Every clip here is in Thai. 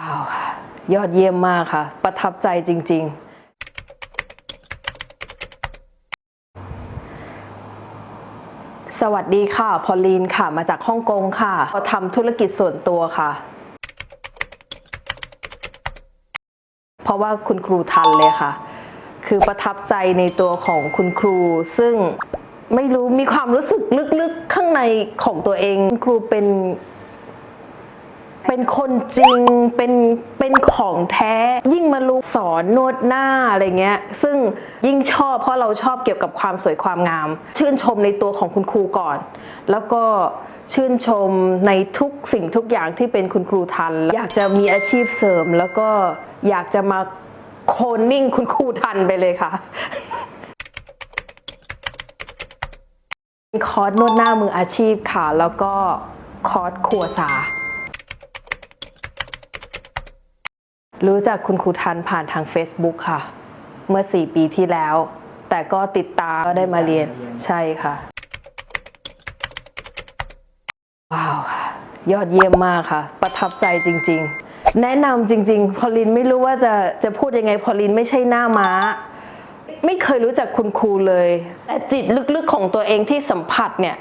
ว้าวค่ะ ยอดเยี่ยมมากค่ะ ประทับใจจริง ๆ สวัสดีค่ะ พอลีนค่ะ มาจากฮ่องกงค่ะทำธุรกิจส่วนตัวค่ะ เพราะว่าคุณครูทันเลยค่ะ คือประทับใจในตัวของคุณครู ซึ่งไม่รู้มีความรู้สึกลึกๆ ข้างในของตัวเองคุณครูเป็น เป็นคนจริง เป็น เป็นของแท้ ยิ่งมารู้สอนนวดหน้าอะไรเงี้ย ซึ่งยิ่งชอบเพราะเราชอบเกี่ยวกับความสวยความงาม ชื่นชมในตัวของคุณครูก่อน แล้วก็ชื่นชมในทุกสิ่งทุกอย่างที่เป็นคุณครูทัน อยากจะมีอาชีพเสริม แล้วก็อยากจะมาโคนนิ่งคุณครูทันไปเลยค่ะคอร์สนวดหน้ามืออาชีพค่ะ แล้วก็คอร์สครัวซา รู้จักคุณครูทันผ่านทาง Facebook ค่ะ เมื่อ 4 ปีที่แล้ว แต่ก็ติดตามก็ได้มาเรียนใช่ค่ะ ว้าวค่ะ ยอดเยี่ยมมากค่ะ ประทับใจจริง ๆ แนะนำจริง ๆ พอลินไม่รู้ว่าจะจะพูดยังไง พอลินไม่ใช่หน้าม้า ไม่เคยรู้จักคุณครูเลย แต่จิตลึกๆของตัวเองที่สัมผัสเนี่ย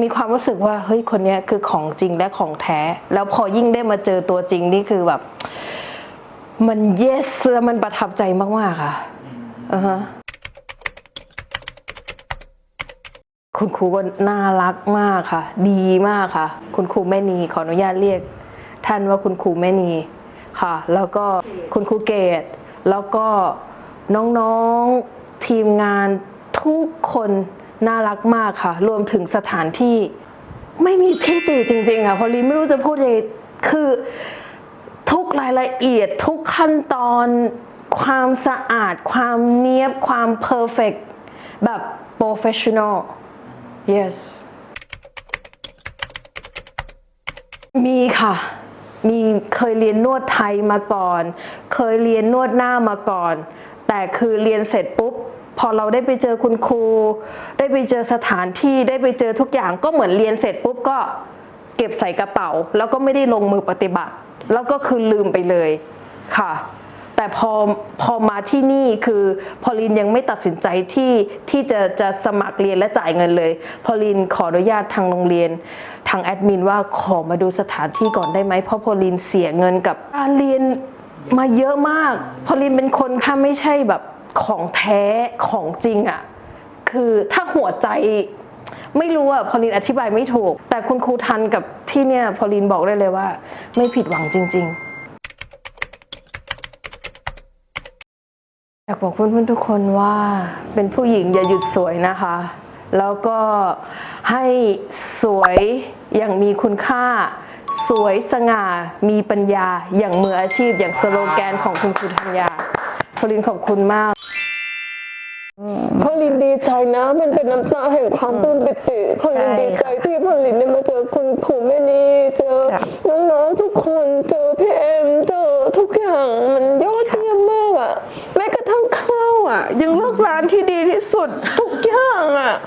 มีความรู้สึกว่าเฮ้ยคนเนี้ยคือของจริงและของแท้ แล้วพอยิ่งได้มาเจอตัวจริงนี่คือแบบ มัน yes แล้วมันประทับใจมากๆค่ะอ่าฮะคุณครูก็น่ารักมากค่ะ ดีมากค่ะ คุณครูแม่นีขออนุญาตเรียก ท่านว่าคุณครูแม่นีค่ะ แล้วก็คุณครูเกตแล้วก็น้องๆทีมงานทุกคนน่ารักมากค่ะ รวมถึงสถานที่ ไม่มีที่ติจริง ๆ ค่ะพอลีไม่รู้จะพูดยังไงคือ รายละเอียดทุกขั้นตอนความสะอาด ความเนียบ ความเพอร์เฟกแบบ professional yes มีค่ะ มีเคยเรียนนวดไทยมาก่อน เคยเรียนนวดหน้ามาก่อน แต่คือเรียนเสร็จปุ๊บ พอเราได้ไปเจอคุณครู ได้ไปเจอสถานที่ได้ไปเจอทุกอย่างก็เหมือนเรียนเสร็จปุ๊บก็เก็บใส่กระเป๋า แล้วก็ไม่ได้ลงมือปฏิบัติ แล้วก็คือลืมไปเลยค่ะ แต่พอพอมาที่นี่คือพอลินยังไม่ตัดสินใจที่ที่จะจะสมัครเรียนและจ่ายเงินเลย พอลินขออนุญาตทางโรงเรียน ทางแอดมินว่าขอมาดูสถานที่ก่อนได้ไหมเพราะพอลินเสียเงินกับการเรียนมาเยอะมาก พอลินเป็นคนถ้าไม่ใช่แบบของแท้ของจริงอะ่ะคือถ้าหัวใจไม่รู้อะพอลินอธิบายไม่ถูก แต่คุณครูทันกับ ที่เนี่ยพอลินบอกได้เลยว่า ไม่ผิดหวังจริง ๆอยากบอกเพื่อนๆทุกคนว่าเป็นผู้หญิงอย่าหยุดสวยนะคะ แล้วก็ให้สวยอย่างมีคุณค่า สวยสง่ามีปัญญาอย่างมืออาชีพอย่างสโลแกนของคุณครูธัญญาพอลินขอบคุณมากพอลินดีใจนะ มันเป็นน้ำตาแห่งความปลื้มปิติพอลินดีใจที่ น้องๆทุกคนเจอพี่เอ็มเจอทุกอย่างมันยอดเยี่ยมมากอะแม้กระทั่งข้าวอะยังเลือกร้านที่ดีที่สุดทุกอย่างอะ